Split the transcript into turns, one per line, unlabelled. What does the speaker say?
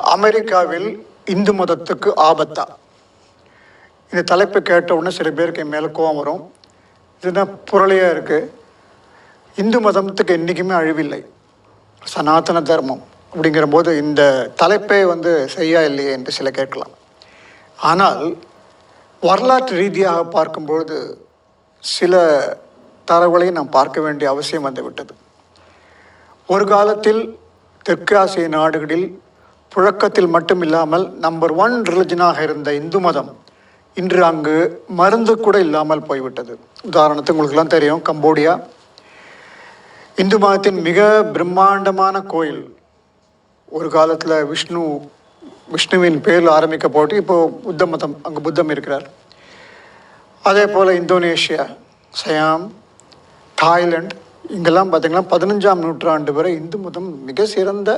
அமெரிக்காவில் இந்து மதத்துக்கு ஆபத்தா? இந்த தலைப்பை கேட்ட உடனே சில பேருக்கு என் மேலே கோவம் வரும். இதுதான் புரளியாக இருக்குது இந்து மதத்துக்கு என்றைக்குமே அழிவில்லை. சனாதன தர்மம் அப்படிங்கிற போது இந்த தலைப்பே வந்து சரியா இல்லையே என்று சில கேட்கலாம். ஆனால் வரலாற்று ரீதியாக பார்க்கும்பொழுது சில தரவுகளையும் நாம் பார்க்க வேண்டிய அவசியம் வந்துவிட்டது ஒரு காலத்தில் தெற்கு ஆசிய நாடுகளில் புழக்கத்தில் மட்டும் இல்லாமல் நம்பர் ஒன் ரிலிஜனாக இருந்த இந்து மதம் இன்று அங்கு மருந்து கூட இல்லாமல் போய்விட்டது. உதாரணத்துக்கு உங்களுக்குலாம் தெரியும் கம்போடியா. இந்து மதத்தின் மிக பிரம்மாண்டமான கோயில். ஒரு காலத்தில் விஷ்ணு விஷ்ணுவின் பேரில் ஆரம்பிக்கப்பட்டு இப்போ புத்த மதம் அங்கே புத்தம் இருக்கிறார். அதே போல் இந்தோனேஷியா சயாம் தாய்லாந்து இங்கெல்லாம் பார்த்தீங்கன்னா பதினஞ்சாம் நூற்றாண்டு வரை இந்து மதம் மிக சிறந்த